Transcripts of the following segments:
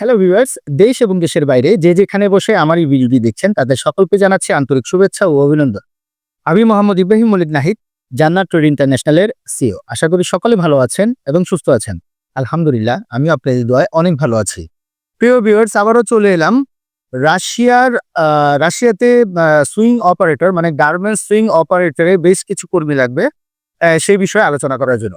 Hello viewers দেশ এবং দেশের বাইরে যে যেখানে বসে আমার এই ভিডিওটি দেখছেন, তাদের সকলকে জানাচ্ছি আন্তরিক শুভেচ্ছা ও অভিনন্দন। আমি মোহাম্মদ ইব্রাহিম মলিক নাহিদ, জান্নাত ট্রেড ইন্টারন্যাশনালের সিও আশা করি সকলে ভালো আছেন এবং সুস্থ আছেন। আলহামদুলিল্লাহ আমি আপনাদের দোয়ায় অনেক ভালো আছি। প্রিয় ভিউয়ার্স আবারও চলে এলাম রাশিয়ার রাশিয়াতে সুইং অপারেটর মানে গার্মেন্টস সুইং অপারেটরে বেশ কিছু কর্মী লাগবে সেই বিষয়ে আলোচনা করার জন্য।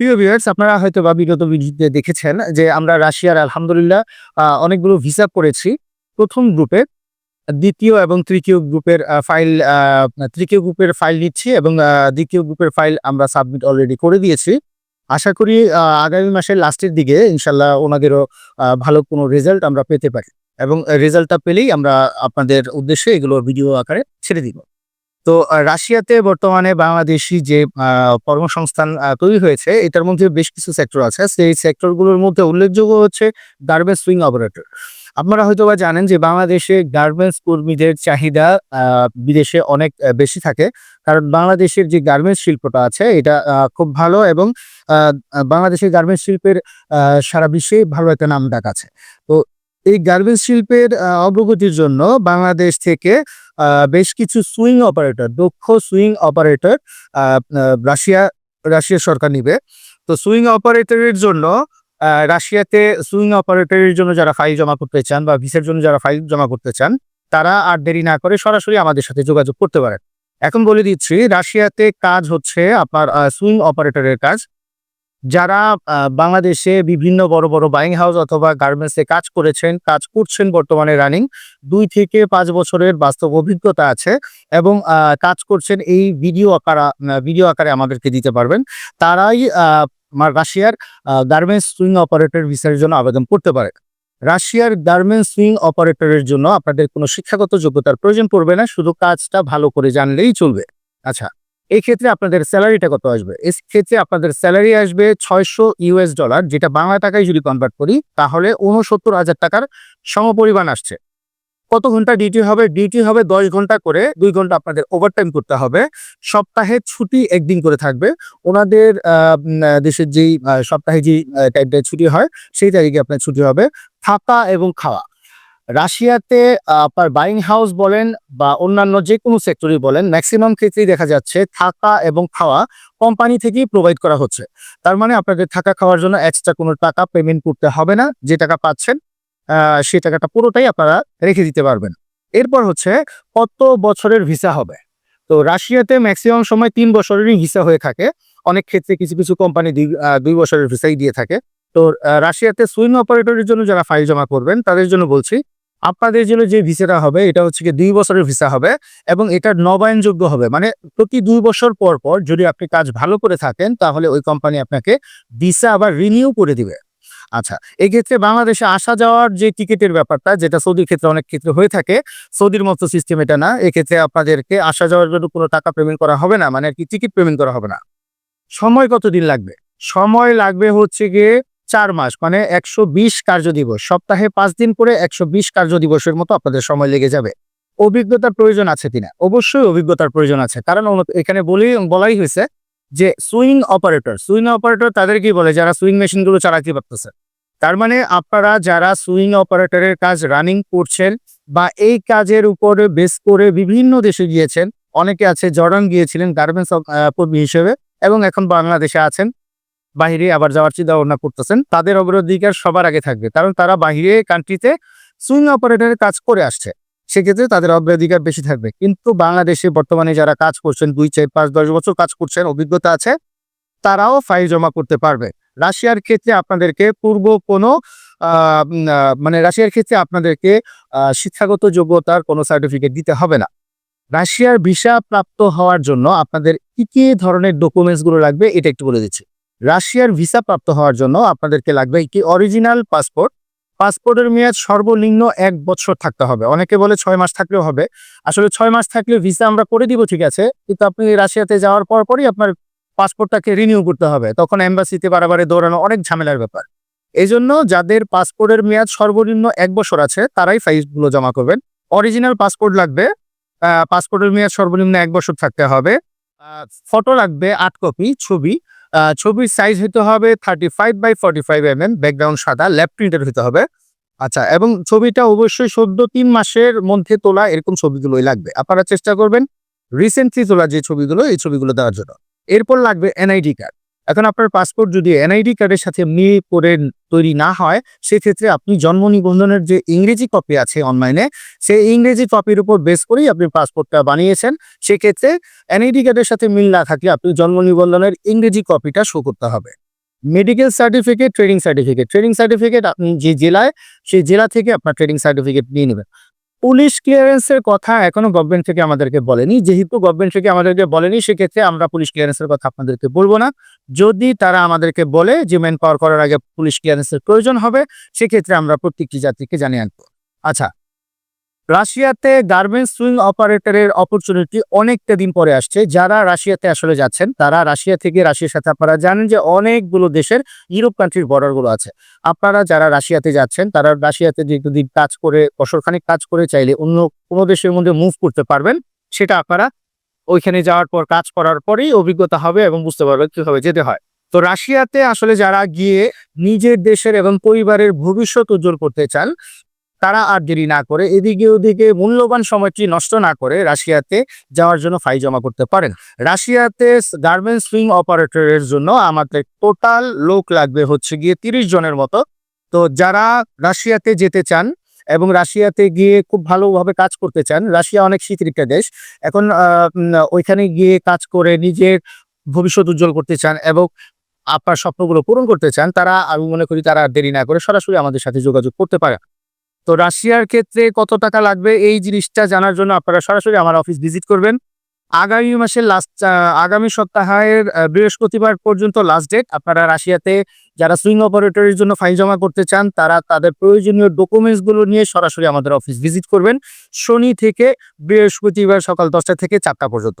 প্রিয় ভিউয়ার্স আপনারা হয়তো বা বিগত ভিডিওতে দেখেছেন যে আমরা রাশিয়ার আলহামদুলিল্লাহ অনেকগুলো ভিসা করেছি। প্রথম গ্রুপে দ্বিতীয় এবং তৃতীয় গ্রুপের ফাইল তৃতীয় গ্রুপের ফাইল নিচ্ছি এবং দ্বিতীয় গ্রুপের ফাইল আমরা সাবমিট অলরেডি করে দিয়েছি। আশা করি আগামী মাসের লাস্টের দিকে ইনশাল্লাহ ওনাদেরও ভালো কোনো রেজাল্ট আমরা পেতে পারি। এবং রেজাল্টটা পেলেই আমরা আপনাদের উদ্দেশ্যে এগুলো ভিডিও আকারে ছেড়ে দিব। তো রাশিয়াতে বর্তমানে বাংলাদেশি যে কর্মসংস্থান তৈরি হয়েছে, এটার মধ্যে বেশ কিছু সেক্টর আছে। সেই সেক্টরগুলোর মধ্যে উল্লেখযোগ্য হচ্ছে গার্মেন্টস সুইং অপারেটর। আপনারা হয়তো বা জানেন যে, বাংলাদেশে গার্মেন্টস কর্মীদের চাহিদা বিদেশে অনেক বেশি থাকে। কারণ বাংলাদেশের যে গার্মেন্টস শিল্পটা আছে, এটা খুব ভালো এবং বাংলাদেশের গার্মেন্টস শিল্পের সারা বিশ্বে ভালো একটা নাম ডাক আছে। তো এই গার্মেন্টস শিল্পের অগ্রগতির জন্য বাংলাদেশ থেকে বেশ কিছু সুইং অপারেটর, দক্ষ সুইং অপারেটর রাশিয়া রাশিয়া সরকার নিবে। তো সুইং অপারেটরের জন্য রাশিয়াতে সুইং অপারেটরের জন্য যারা ফাইল জমা করতে চান বা ভিসার জন্য যারা ফাইল জমা করতে চান, তারা আর দেরি না করে সরাসরি আমাদের সাথে যোগাযোগ করতে পারেন। এখন বলে দিচ্ছি, রাশিয়াতে কাজ হচ্ছে আপনার সুইং অপারেটরের কাজ। যারা বাংলাদেশে বিভিন্ন বড় বড় বাইং হাউস অথবা গার্মেন্টসে কাজ করেছেন, কাজ করছেন বর্তমানে রানিং দুই থেকে পাঁচ বছরের বাস্তব অভিজ্ঞতা আছে এবং কাজ করছেন এই ভিডিও আকারা ভিডিও আকারে আমাদেরকে দিতে পারবেন। তারাই রাশিয়ার গার্মেন্টস সুইং অপারেটর ভিসার জন্য আবেদন করতে পারে। রাশিয়ার গার্মেন্টস সুইং অপারেটরের জন্য আপনাদের কোনো শিক্ষাগত যোগ্যতার প্রয়োজন পড়বে না, শুধু কাজটা ভালো করে জানলেই চলবে। আচ্ছা এই ক্ষেত্রে আপনাদের স্যালারিটা কত আসবে? এই ক্ষেত্রে আপনাদের স্যালারি আসবে ছয়শো ইউএস ডলার, যেটা বাংলা টাকায় যদি কনভার্ট করি, তাহলে উনসত্তর হাজার টাকার সমপরিমাণ আসছে। কত ঘণ্টা ডিউটি হবে? ডিউটি হবে দশ ঘণ্টা করে, দুই ঘণ্টা আপনাদের ওভারটাইম করতে হবে। সপ্তাহে ছুটি একদিন করে থাকবে। ওনাদের দেশের যেই সপ্তাহে যে টাইপের ছুটি হয়, সেই তারিখে আপনার ছুটি হবে। থাকা এবং খাওয়া। রাশিয়াতে আপনার বাইং হাউস বলেন বা অন্যান্য যে কোনো সেক্টরই বলেন ম্যাক্সিমাম ক্ষেত্রেই দেখা যাচ্ছে থাকা এবং খাওয়া কোম্পানি থেকেই প্রোভাইড করা হচ্ছে। তার মানে আপনাকে থাকা খাওয়ার জন্য এক্সট্রা কোনো টাকা পেমেন্ট করতে হবে না। যে টাকা পাচ্ছেন সেই টাকাটা পুরোটাই আপনারা রেখে দিতে পারবেন। এরপর হচ্ছে কত বছরের ভিসা হবে? তো রাশিয়াতে ম্যাক্সিমাম সময় তিন বছরেরই ভিসা হয়ে থাকে। অনেক ক্ষেত্রে কিছু কিছু কোম্পানি দুই বছরের ভিসাই দিয়ে থাকে। তো রাশিয়াতে সুইং অপারেটরের জন্য যারা ফাইল জমা করবেন, তাদের জন্য বলছি আপনাদের জন্য যে ভিসাটা হবে, এটা হচ্ছে কি দুই বছরের ভিসা হবে এবং এটা নবায়নযোগ্য হবে। মানে প্রতি দুই বছর পর পর যদি আপনি কাজ ভালো করে থাকেন, তাহলে ওই কোম্পানি আপনাকে ভিসা আবার রিনিউ করে দিবে। আচ্ছা এক্ষেত্রে বাংলাদেশে আসা যাওয়ার যে টিকিটের ব্যাপারটা, যেটা সৌদির ক্ষেত্রে অনেক ক্ষেত্রে হয়ে থাকে, সৌদির মতো সিস্টেম এটা না। এক্ষেত্রে আপনাদেরকে আসা যাওয়ার জন্য কোনো টাকা পেমেন্ট করা হবে না মানে আর কি টিকিট পেমেন্ট করা হবে না। সময় কতদিন লাগবে? সময় লাগবে হচ্ছে গিয়ে চার মাস মানে একশো বিশ কার্য দিবস। সপ্তাহে পাঁচ দিন করে একশো বিশ কার্য দিবসের মতো আপনাদের সময় লেগে যাবে। অভিজ্ঞতার প্রয়োজন আছে কিনা? অবশ্যই অভিজ্ঞতার প্রয়োজন আছে। কারণ এখানে বলি বলাই হয়েছে যে সুইং অপারেটর সুইং অপারেটর তাদেরকেই বলে? যারা সুইং মেশিনগুলো চালাতে পারতেছে। তার মানে আপনারা যারা সুইং অপারেটরের কাজ রানিং করছেন বা এই কাজের উপরে বেস করে বিভিন্ন দেশে গিয়েছেন, অনেকে আছে জর্ডান গিয়েছিলেন গার্মেন্টস কর্মী হিসেবে এবং এখন বাংলাদেশে আছেন। বাহিরে আবার যাওয়ার চিন্তা ভাবনা করতেছেন, তাদের অগ্রাধিকার সবার আগে থাকবে। কারণ তারা বাহিরে কান্ট্রিতে সুইং অপারেটরের কাজ করে আসছে। সেক্ষেত্রে তাদের অগ্রাধিকার বেশি থাকবে। কিন্তু বাংলাদেশে বর্তমানে যারা কাজ করছেন, দুই, চার, পাঁচ, দশ বছর কাজ করছেন, অভিজ্ঞতা আছে, তারাও ফাইল জমা করতে পারবে। রাশিয়ার ক্ষেত্রে আপনাদেরকে পূর্ব কোনো মানে রাশিয়ার ক্ষেত্রে আপনাদেরকে শিক্ষাগত যোগ্যতার কোনো সার্টিফিকেট দিতে হবে না। রাশিয়ার ভিসা প্রাপ্ত হওয়ার জন্য আপনাদের কি কি ধরনের ডকুমেন্টসগুলো লাগবে, এটা একটু বলে দিচ্ছি। রাশিয়ার ভিসা প্রাপ্ত হওয়ার জন্য আপনাদেরকে লাগবে একটি অরিজিনাল পাসপোর্ট। পাসপোর্টের মেয়াদ সর্বনিম্ন এক বছর থাকতে হবে। অনেকে বলে ছয় মাস থাকলেও হবে। আসলে ছয় মাস থাকলে ভিসা আমরা করে দিব, ঠিক আছে? কিন্তু আপনি রাশিয়াতে যাওয়ার পর পরই আপনার পাসপোর্টটাকে রিনিউ করতে হবে। তখন এম্বাসিতে বারবারে দৌড়ানো অনেক ঝামেলার ব্যাপার। এই জন্য যাদের পাসপোর্টের মেয়াদ সর্বনিম্ন এক বছর আছে, তারাই ফাইলগুলো জমা করবেন। অরিজিনাল পাসপোর্ট লাগবে। পাসপোর্টের মেয়াদ সর্বনিম্ন এক বছর থাকতে হবে। ফটো লাগবে, আট কপি, ছবি। ছবির সাইজ হতে হবে thirty five by forty five M M background সাদা ল্যাপ প্রিন্টের হতে হবে। আচ্ছা এবং ছবিটা অবশ্যই সদ্য তিন মাসের মধ্যে তোলা এরকম ছবিগুলোই লাগবে। আপনারা চেষ্টা করবেন রিসেন্টলি তোলা যে ছবিগুলো, এই ছবিগুলো দেওয়ার জন্য। এরপর লাগবে এনআইডি কার্ড এখন আপনার পাসপোর্ট যদি এনআইডি কার্ডের সাথে মিল করে তৈরি না হয়, সেক্ষেত্রে আপনি জন্ম নিবন্ধনের যে ইংরেজি কপি আছে অনলাইনে সেই ইংরেজি কপির উপর বেস করেই আপনি পাসপোর্টটা বানিয়েছেন। সেক্ষেত্রে এনআইডি কার্ডের সাথে মিল না থাকলে আপনি জন্ম নিবন্ধনের ইংরেজি কপিটা শো করতে হবে। Medical certificate training certificate training certificate আপনি যে জেলায়, সেই জেলা থেকে আপনার ট্রেনিং সার্টিফিকেট নিয়ে নেবেন। পুলিশ ক্লিয়ারেন্সের কথা এখনও গভর্নমেন্ট থেকে আমাদেরকে বলেনি। যেহেতু গভর্নমেন্ট থেকে আমাদেরকে বলেনি, সেক্ষেত্রে আমরা পুলিশ ক্লিয়ারেন্সের কথা আপনাদেরকে বলব না। যদি তারা আমাদেরকে বলে যে ম্যান পাওয়ার করার আগে পুলিশ ক্লিয়ারেন্সের প্রয়োজন হবে, সেক্ষেত্রে আমরা প্রত্যেকটি যাত্রীকে জানিয়ে আনব। আচ্ছা রাশিয়াতে গার্মেন্টস সুইং অপারেটরের অপরচুনিটি অনেকটা দিন পরে আসছে। যারা রাশিয়াতে আসলে যাচ্ছেন, তারা রাশিয়া থেকে রাশিয়ার সাথে আপনারা জানেন যে অনেকগুলো দেশের ইউরোপ কান্ট্রির বর্ডারগুলো আছে। আপনারা যারা রাশিয়াতে যাচ্ছেন, তারা রাশিয়াতে দুদিন কাজ করে বছরখানিক কাজ করে, চাইলে অন্য কোনো দেশের মধ্যে মুভ করতে পারবেন। সেটা আপনারা ওইখানে যাওয়ার পর, কাজ করার পরেই অভিজ্ঞতা হবে এবং বুঝতে পারবেন কীভাবে যেতে হয়। তো রাশিয়াতে আসলে যারা গিয়ে নিজের দেশের এবং পরিবারের ভবিষ্যৎ উজ্জ্বল করতে চান তারা আর দেরি না করে এদিকে ওদিকে মূল্যবান সময়টি নষ্ট না করে রাশিয়াতে যাওয়ার জন্য ফাইল জমা করতে পারেন। রাশিয়াতে গার্মেন্টস সুইং অপারেটরের জন্য আমাদের টোটাল লোক লাগবে হচ্ছে গিয়ে তিরিশ জনের মতো। তো যারা রাশিয়াতে যেতে চান এবং রাশিয়াতে গিয়ে খুব ভালোভাবে কাজ করতে চান, রাশিয়া অনেক শীতের একটা দেশ। এখন ওইখানে গিয়ে কাজ করে নিজের ভবিষ্যৎ উজ্জ্বল করতে চান এবং আপনার স্বপ্নগুলো পূরণ করতে চান, তারা, আমি মনে করি তারা দেরি না করে সরাসরি আমাদের সাথে যোগাযোগ করতে পারে তো রাশিয়ার ক্ষেত্রে কত টাকা লাগবে? এই জিনিসটা জানার জন্য আপনারা সরাসরি আমার অফিস ভিজিট করবেন। আগামী মাসের লাস্ট আগামী সপ্তাহের বৃহস্পতিবার পর্যন্ত লাস্ট ডেট আপনারা রাশিয়াতে যারা সুইং অপারেটরের জন্য ফাইল জমা করতে চান, তারা তাদের প্রয়োজনীয় ডকুমেন্টসগুলো নিয়ে সরাসরি আমাদের অফিস ভিজিট করবেন। শনি থেকে বৃহস্পতিবার সকাল দশটা থেকে চারটা পর্যন্ত।